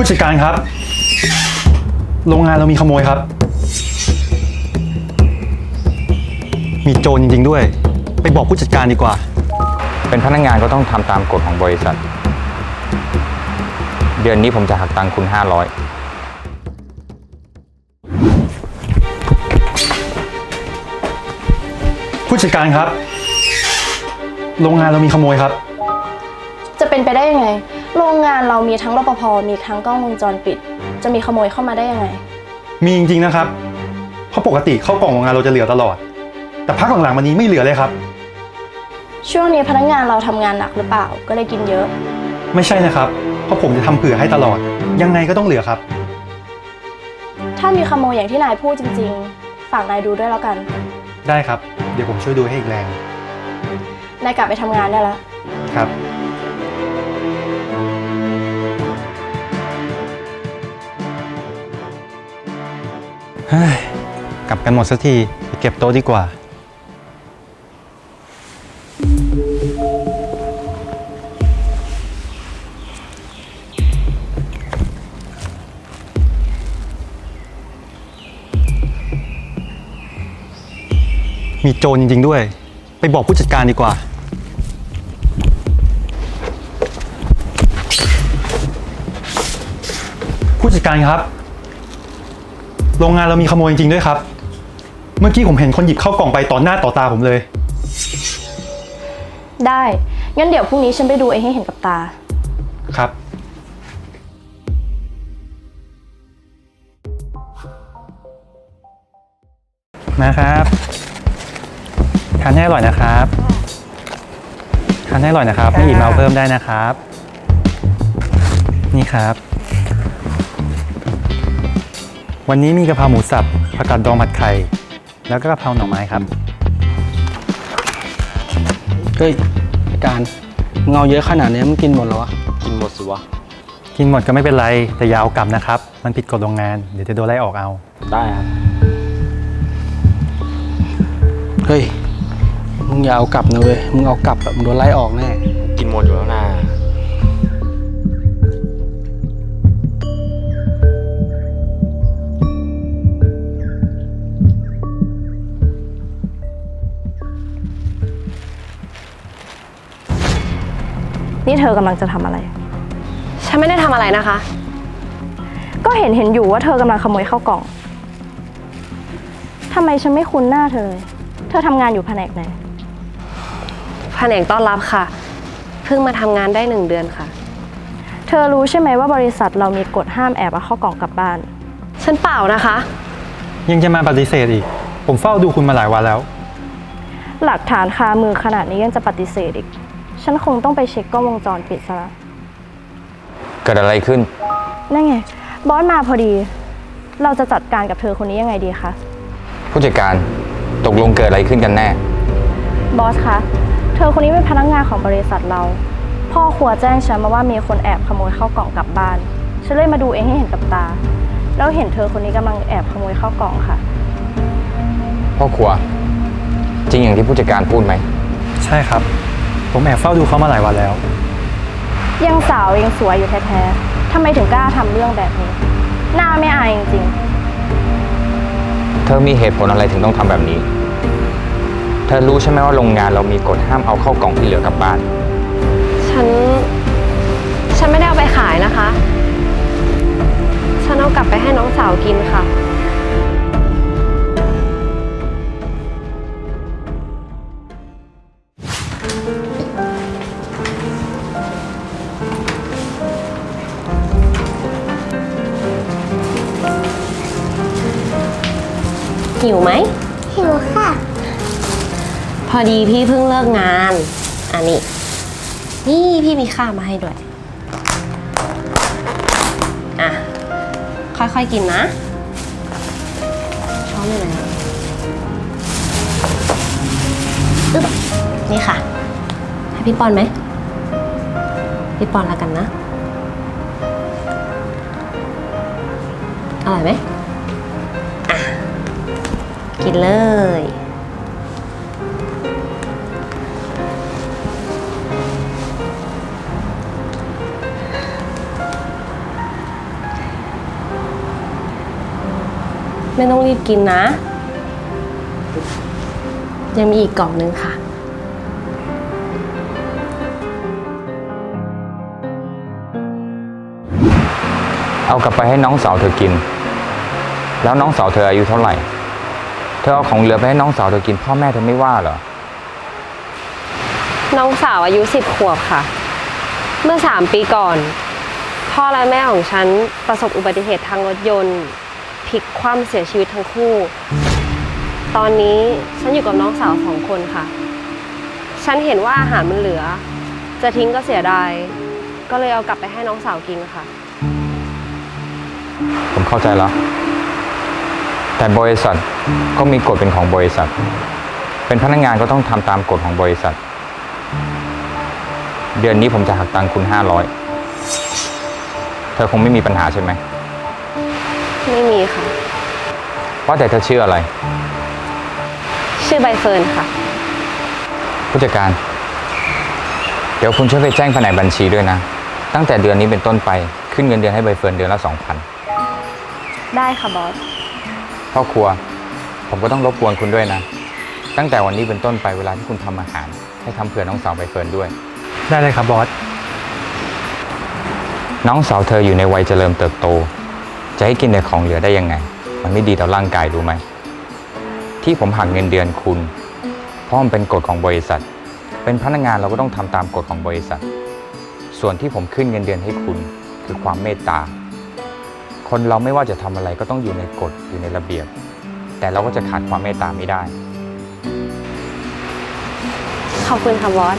ผู้จัดการครับ โรงงานเรามีขโมยครับ มีโจรจริง ๆ ด้วย ไปบอกผู้จัดการดีกว่า เป็นพนักงานก็ต้องทำตามกฎของบริษัท เดือนนี้ผมจะหักตังค์คุณ 500 ผู้จัดการครับ โรงงานเรามีขโมยครับ จะเป็นไปได้ยังไง โรงงานเรามีทั้งรปภมีทั้งกล้องวงจรปิด จะมีขโมยเข้ามาได้ยังไง มีจริงๆนะครับ เพราะปกติเข้ากล่องโรงงานเราจะเหลือตลอด แต่พักหลังๆมานี้ไม่เหลือเลยครับ ช่วงนี้พนักงานเราทำงานหนักหรือเปล่าก็เลยกินเยอะ ไม่ใช่นะครับ เพราะผมจะทำเผื่อให้ตลอด ยังไงก็ต้องเหลือครับ ถ้ามีขโมยอย่างที่นายพูดจริง ๆ ฝากนายดูด้วยแล้วกัน ได้ครับ เดี๋ยวผมช่วยดูให้อีกแรงนายกลับไปทำงานได้แล้ว ครับ เฮ้ยกลับกันหมดสักทีไปเก็บโต๊ะดีกว่า มีโจรจริง ๆ ด้วย ไปบอกผู้จัดการดีกว่า ผู้จัดการครับ โรงงานเรามีขโมยจริงๆด้วยครับ เมื่อกี้ผมเห็นคนหยิบเข้ากล่องไปต่อหน้าต่อตาผมเลย ได้ งั้นเดี๋ยวพรุ่งนี้ฉันไปดูเองให้เห็นกับตา ครับ นะครับทานให้อร่อยนะครับทานให้อร่อยนะครับ ไม่อิ่มเอาเพิ่มได้นะครับ นี่ครับ วันนี้มีกะเพราหมูสับผักกาดดองผัดไข่ แล้วก็กะเพราหน่อไม้ครับ เฮ้ยการเงเอาเยอะขนาดนี้มึงกินหมดแล้ววะกินหมดสิวะ กินหมดก็ไม่เป็นไร แต่อยาเอากลับนะครับ มันผิดกฎโรงงาน เดี๋ยวจะโดนไล่ออกเอา ได้ครับ เฮ้ย มึงอย่าเอากลับนะเว้ย มึงเอากลับแบบมึงโดนไล่ออกแน่ กินหมดอยู่แล้วนะ นี่เธอกำลังจะทำอะไร ฉันไม่ได้ทำอะไรนะคะ ก็เห็นเห็นอยู่ว่าเธอกำลังขโมยเข้ากล่องทำไมฉันไม่คุ้นหน้าเธอเลย เธอทำงานอยู่แผนกไหน แผนกต้อนรับค่ะ เพิ่งมาทำงานได้หนึ่งเดือนค่ะ เธอรู้ใช่ไหมว่าบริษัทเรามีกฎห้ามแอบเอาเข้ากล่องกลับบ้าน ฉันเปล่านะคะ ยังจะมาปฏิเสธอีก ผมเฝ้าดูคุณมาหลายวันแล้ว หลักฐานคามือขนาดนี้ยังจะปฏิเสธอีก ฉันคงต้องไปเช็คกล้องวงจรปิดซะละเกิดอะไรขึ้น นั่นไง บอสมาพอดี เราจะจัดการกับเธอคนนี้ยังไงดีคะ ผู้จัดการตกลงเกิดอะไรขึ้นกันแน่ บอสคะ เธอคนนี้เป็นพนักงานของบริษัทเรา พ่อครัวแจ้งฉันมาว่ามีคนแอบขโมยเข้ากล่องกลับบ้าน ฉันเลยมาดูเองให้เห็นกับตา แล้วเห็นเธอคนนี้กำลังแอบขโมยเข้ากล่องค่ะ พ่อครัว จริงอย่างที่ผู้จัดการพูดไหม ใช่ครับ ผมแอบเฝ้าดูเขามาหลายวันแล้ว ยังสาวยังสวยอยู่แท้ๆทำไมถึงกล้าทำเรื่องแบบนี้ หน้าไม่อายจริงเธอมีเหตุผลอะไรถึงต้องทำแบบนี้ เธอรู้ใช่ไหมว่าโรงงานเรามีกฎห้ามเอาเข้ากล่องที่เหลือกลับบ้าน ฉัน ฉันไม่ได้เอาไปขายนะคะ ฉันเอากลับไปให้น้องสาวกินค่ะ หิวไหม หิวค่ะ พอดีพี่เพิ่งเลิกงาน อันนี้ นี่พี่มีข้าวมาให้ด้วย อะ ค่อยๆกินนะ ช้อนอยู่ไหนอึ๊บนี่ค่ะ ให้พี่ปอนไหม พี่ปอนแล้วกันนะ อร่อยไหมอะิเลย ไม่ต้องรีบกินนะ ยังมีอีกกล่องนึงค่ะ เอากลับไปให้น้องสาวเธอกิน แล้วน้องสาวเธออายุเท่าไหร่ เธอเอาของเหลือไปให้น้องสาวเธอกินพ่อแม่เธอไม่ว่าเหรอ น้องสาวอายุสิบขวบค่ะ เมื่อสามปีก่อน พ่อและแม่ของฉันประสบอุบัติเหตุทางรถยนต์พลิกคว่ำเสียชีวิตทั้งคู่ ตอนนี้ฉันอยู่กับน้องสาวสองคนค่ะ ฉันเห็นว่าอาหารมันเหลือ จะทิ้งก็เสียดาย ก็เลยเอากลับไปให้น้องสาวกินค่ะ ผมเข้าใจแล้ว แต่บริษัทก็มีกฎเป็นของบริษัท เป็นพนักงานก็ต้องทำตามกฎของบริษัท เดือนนี้ผมจะหักตังค์คุณห้าร้อยเธอคงไม่มีปัญหาใช่ไหม ไม่มีค่ะ ว่าแต่เธอชื่ออะไร ชื่อใบเฟิร์นค่ะ ผู้จัดการ เดี๋ยวคุณช่วยไปแจ้งแผนกบัญชีด้วยนะ ตั้งแต่เดือนนี้เป็นต้นไปขึ้นเงินเดือนให้ใบเฟิร์นเดือนละสองพันได้ค่ะบอส พ่อครัว ผมก็ต้องรบกวนคุณด้วยนะ ตั้งแต่วันนี้เป็นต้นไปเวลาที่คุณทำอาหาร ให้ทำเผื่อน้องสาวใบเฟิร์นด้วย ได้เลยครับบอส น้องสาวเธออยู่ในวัยเจริญเติบโต จะให้กินแต่ของเหลือได้ยังไง มันไม่ดีต่อร่างกายรู้ไหม ที่ผมหักเงินเดือนคุณ เพราะมันเป็นกฎของบริษัท เป็นพนักงานเราก็ต้องทำตามกฎของบริษัท ส่วนที่ผมขึ้นเงินเดือนให้คุณคือความเมตตา คนเราไม่ว่าจะทำอะไรก็ต้องอยู่ในกฎอยู่ในระเบียบ แต่เราก็จะขาดความเมตตาไม่ได้ ขอบคุณค่ะบอส